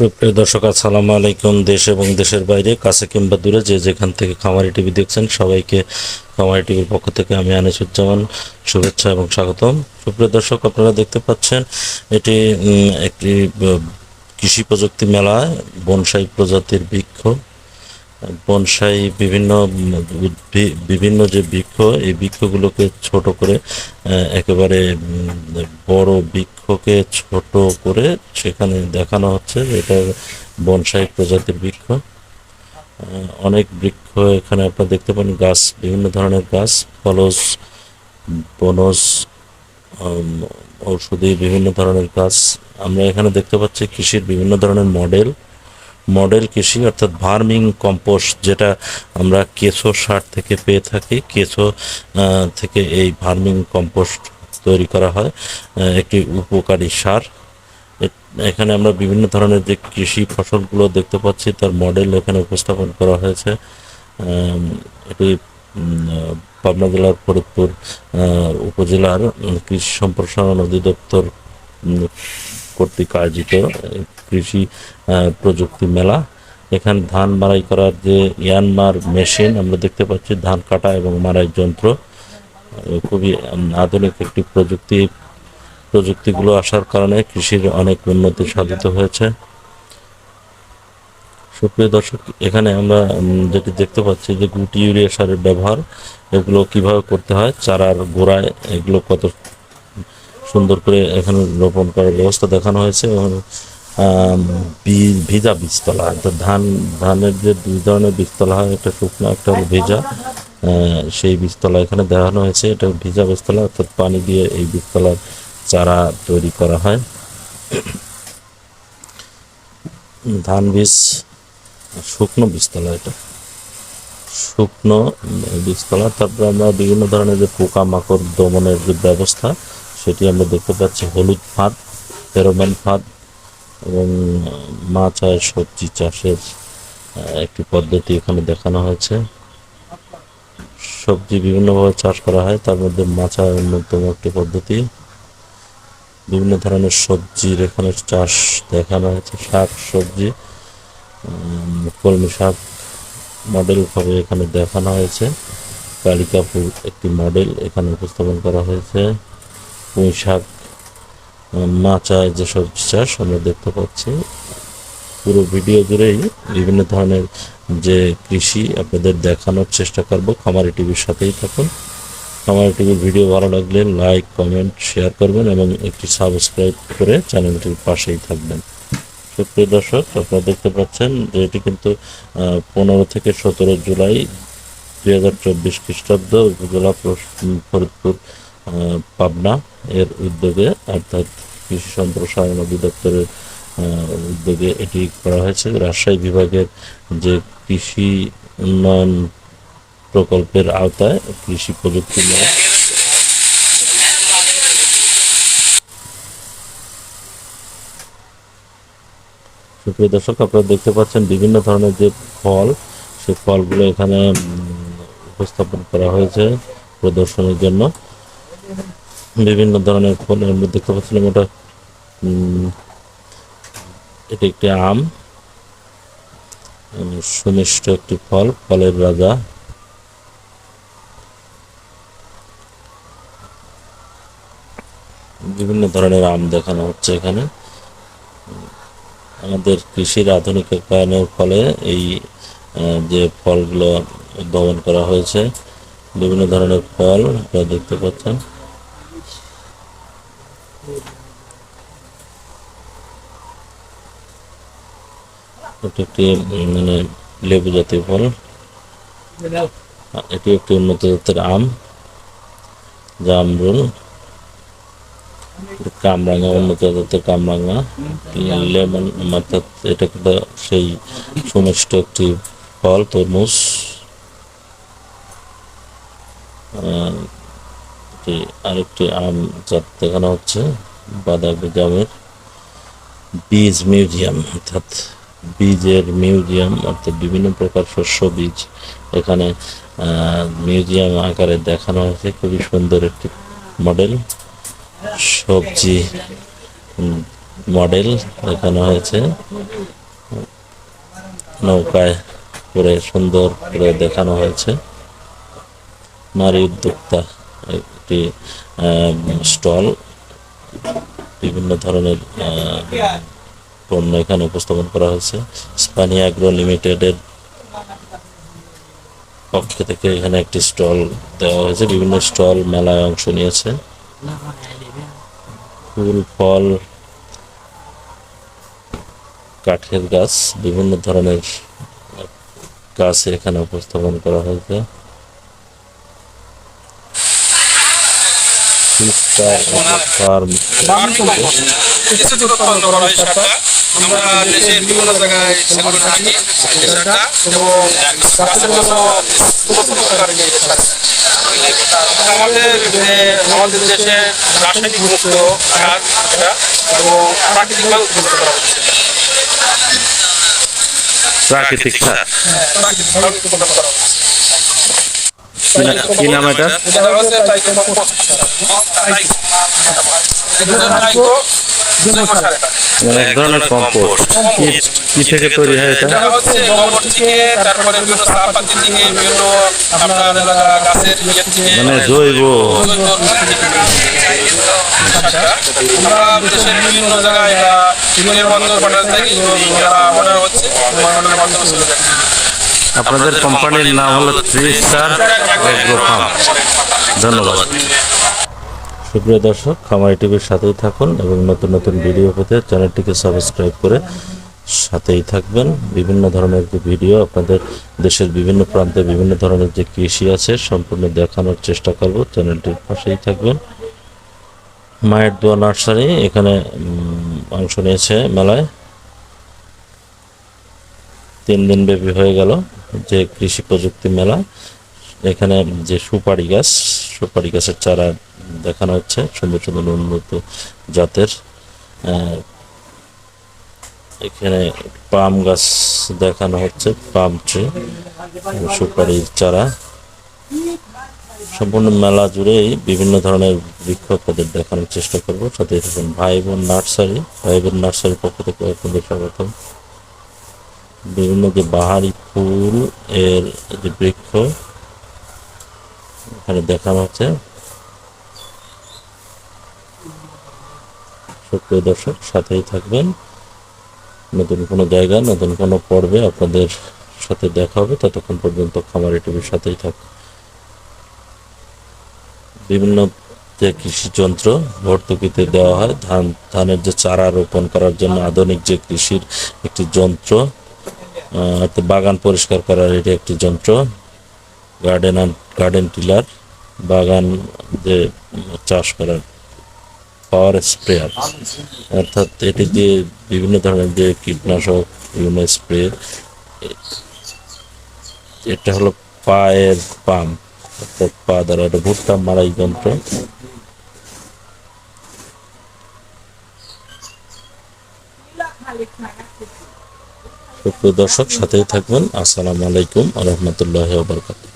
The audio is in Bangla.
সুপ্রিয় দর্শক, আসসালামু আলাইকুম। দেশ এবং দেশের বাইরে, কাছে কিংবা দূরে, যে যেখান থেকে খামারি টিভি দেখছেন, সবাইকে খামারি টিভির পক্ষ থেকে আমি আনিসুজ্জামান শুভেচ্ছা এবং স্বাগতম। সুপ্রিয় দর্শক, আপনারা দেখতে পাচ্ছেন, এটি একটি কৃষি প্রযুক্তি মেলা, বনসাই প্রজাতির বৃক্ষ। বনসাই বিভিন্ন বিভিন্ন যে বৃক্ষ, এই বৃক্ষগুলোকে ছোট করে একেবারে বড় বড় বৃক্ষকে ছোট করে সেখানে দেখানো হচ্ছে এটা বনসাই প্রজাতির বৃক্ষ। অনেক বৃক্ষ এখানে আপনারা দেখতে পান, গাছ, বিভিন্ন ধরনের গাছ, ফলস, বনস ঔষধি বিভিন্ন ধরনের গাছ। আমরা এখানে দেখতে পাচ্ছি কৃষির বিভিন্ন ধরনের মডেল। মডেল কৃষি অর্থাৎ ভার্মিং কম্পোস্ট, যেটা আমরা কেঁচো সার থেকে পেয়ে থাকি। কেঁচো থেকে এই ভার্মিং কম্পোস্ট তৈরি করা হয় একটি উপকারী সার। এখানে আমরা বিভিন্ন ধরনের যে কৃষি ফসলগুলো দেখতে পাচ্ছি, তার মডেল এখানে উপস্থাপন করা হয়েছে। এটি পাবনা জেলার ফরিদপুর উপজেলার কৃষি সম্প্রসারণ অধিদপ্তর কর্তৃক আয়োজিত কৃষি প্রযুক্তি মেলা। এখানে ধান মারাই করার যে ইয়ানমার মেশিন, আমরা দেখতে পাচ্ছি, ধান কাটা এবং মারাই যন্ত্র। খুবই আধুনিক একটি প্রযুক্তি, প্রযুক্তিগুলো আসার কারণে কৃষির অনেক উন্নতি সাধিত হয়েছে। সুপ্রিয় দর্শক, এখানে আমরা যেটি দেখতে পাচ্ছি যে গুটি ইউরিয়া সারের ব্যবহার, এগুলো কীভাবে করতে হয়, চারার গোড়ায় এগুলো কত সুন্দর করে এখানে রোপণ করার ব্যবস্থা দেখানো হয়েছে এবং ভিজা বীজতলা, অর্থাৎ ধান, ধানের যে দুই ধরনের বীজতলা হয়, একটা শুকনো, একটা হলো ভেজা। সেই বীজতলা এখানে দেখানো হয়েছে। এটা ভিজা বীজতলা, অর্থাৎ পানি দিয়ে এই বীজতলার চারা তৈরি করা হয়। ধান বীজ, শুকনো বীজতলা এটা। শুকনো বীজতলা, তারপরে আমরা বিভিন্ন ধরনের যে পোকামাকড় দমনের যে ব্যবস্থা, সেটি আমরা দেখতে পাচ্ছি। হলুদ ফাঁদ, ফেরোমেন ফাঁদ এবং মাছ আর সবজি চাষের একটি পদ্ধতি এখানে দেখানো হয়েছে। সবজি বিভিন্নভাবে চাষ করা হয়। তার মধ্যে মাছা অন্যতম একটি পদ্ধতি। বিভিন্ন ধরনের সবজির এখানে চাষ দেখানো হয়েছে। শাক, সবজি কলমি শাক মডেল ভাবে এখানে দেখানো হয়েছে। কালিকাপুর একটি মডেল এখানে উপস্থাপন করা হয়েছে। পুঁই শাক মাচায় যে সবজি চাষ আমরা দেখতে পাচ্ছি। পুরো ভিডিও জুড়েই বিভিন্ন ধরনের যে কৃষি আপনাদের দেখানোর চেষ্টা করব। খামারি টিভির সাথেই থাকুন। খামারি টিভির ভিডিও ভালো লাগলে লাইক কমেন্ট শেয়ার করবেন এবং একটি সাবস্ক্রাইব করে চ্যানেলটির পাশেই থাকবেন। সুপ্রিয় দর্শক, আপনারা দেখতে পাচ্ছেন যে এটি কিন্তু পনেরো থেকে সতেরো জুলাই দুই হাজার চব্বিশ খ্রিস্টাব্দ উপজেলা ফরিদপুর পাবনা এর উদ্যোগে অর্থাৎ কৃষি সম্প্রসারণ অধিদপ্তরের উদ্যোগে এটি করা হয়েছে। রাজশাহী বিভাগের যে কৃষি উন্নয়ন প্রকল্পের আওতায় কৃষি প্রযুক্তি সুপ্রিয় দর্শক, আপনারা দেখতে পাচ্ছেন বিভিন্ন ধরনের যে ফল, সে ফলগুলো এখানে উপস্থাপন করা হয়েছে প্রদর্শনের জন্য। বিভিন্ন ধরনের ফল আমরা দেখতে পাচ্ছিলাম ওটা এটি একটি আম। সুমিষ্ট একটি ফল, ফলের রাজা। বিভিন্ন ধরনের আম দেখানো হচ্ছে এখানে। আমাদের কৃষির আধুনিকায়নের ফলে এই যে ফলগুলো উদ্ভাবন করা হয়েছে, বিভিন্ন ধরনের ফল আপনারা দেখতে পাচ্ছেন। এটি একটি মানে লেবু জাতীয় ফল। এটি একটি উন্নত জাতের আম জামরুল কামরাঙা, উন্নত জাতের কামরাঙা। লেমন, অর্থাৎ এটা কিন্তু সেই সুমিষ্ট একটি ফল, তরমুজ। আরেকটি আম জাত দেখানো হচ্ছে বাদামি জামের বীজ মিউজিয়াম, অর্থাৎ বীজের মিউজিয়াম অর্থাৎ বিভিন্ন প্রকার শস্য বীজ এখানে মিউজিয়াম আকারে দেখানো হয়েছে। খুবই সুন্দর একটি মডেল। সবজি মডেল দেখানো হয়েছে। নৌকায় করে সুন্দর করে দেখানো হয়েছে। নারী উদ্যোক্তা একটি স্টল। বিভিন্ন ধরনের পণ্য এখানে উপস্থাপন করা হয়েছে। স্পানি অ্যাগ্রো লিমিটেডের পক্ষ থেকে এখানে একটি স্টল দেওয়া হয়েছে। বিভিন্ন স্টল মেলায় অংশ নিয়েছে। ফুল ফল কাঠের গাছ বিভিন্ন ধরনের গাছ এখানে উপস্থাপন করা হয়েছে। ফার্ম হয় আমরা দেশের বিভিন্ন জায়গায় সেগুলো থাকি শাখা এবং গাছের জন্য উপকার এই শাখা। আমাদের আমাদের দেশে রাসায়নিক মুক্ত সার এটা এবং প্রাকৃতিকভাবে উৎপন্ন করা হচ্ছে। প্রাকৃতিক সার। না- কি নাম এটা? মানে এক ধরনের কম্পোস্ট কি কি থেকে তৈরি হয় এটা? এটা? হচ্ছে গোবর থেকে তারপরে বিভিন্ন সারপাতি থেকে বিভিন্ন আপনার গাছের ইয়ে থেকে মানে জৈব। আমরা দেশের বিভিন্ন জায়গায় এটা বন্দর পাঠাতে থাকি অর্ডার হচ্ছে অর্ডারের মাধ্যমে চলে যায়। আপনাদের কোম্পানির নাম হলো থ্রি স্টার এগ্রো ফার্ম ধন্যবাদ। সুপ্রিয় দর্শক, খামারি টিভির সাথেই থাকুন এবং নতুন নতুন ভিডিও পেতে চ্যানেলটিকে সাবস্ক্রাইব করে সাথেই থাকবেন। বিভিন্ন ধরনের যে ভিডিও আপনাদের দেশের বিভিন্ন প্রান্তে বিভিন্ন ধরনের যে কৃষি আছে, সম্পূর্ণ দেখানোর চেষ্টা করব। চ্যানেলটির পাশেই থাকবেন। মায়ের দোয়া নার্সারি, এখানে অংশ নিয়েছে মেলায়। তিন দিন ব্যাপী হয়ে গেল যে কৃষি প্রযুক্তি মেলা। এখানে যে সুপারি গাছ, সুপারি গাছের চারা দেখানো হচ্ছে। সুন্দর সুন্দর উন্নত জাতের এখানে পাম গাছ দেখানো হচ্ছে, পাম ট্রি, সুপারির চারা। সম্পূর্ণ মেলা জুড়েই বিভিন্ন ধরনের বৃক্ষ আপনাদের দেখানোর চেষ্টা করব। সাথে থাকুন ভাই বোন নার্সারি ভাই বোন নার্সারির পক্ষ থেকে আপনাদের স্বাগতম। বিভিন্ন যে বাহারি ফুল এর যে বৃক্ষ, এখানে দেখানো হচ্ছে। সুপ্রিয় দর্শক, সাথেই থাকবেন। নতুন কোনো জায়গা, নতুন কোনো পর্বে আপনাদের সাথে দেখা হবে। ততক্ষণ পর্যন্ত খামারি টিভির সাথেই থাক বিভিন্ন যে কৃষি যন্ত্র ভর্তুকিতে দেওয়া হয়, ধান, ধানের যে চারা রোপণ করার জন্য আধুনিক যে কৃষির একটি যন্ত্র বাগান পরিষ্কার করার এটি একটি যন্ত্র গার্ডেন গার্ডেন টিলার বাগান যে চাষ করার পাওয়ার স্প্রেয়ার। অর্থাৎ এটি দিয়ে বিভিন্ন ধরনের যে কীটনাশক, বিভিন্ন স্প্রে, এটা হলো পায়ের পাম্প অর্থাৎ পা দ্বারা এটা ভুট্টা মারাই যন্ত্র। দর্শক, সাথেই থাকবেন। আসসালামু আলাইকুম আ বারকাতুহ।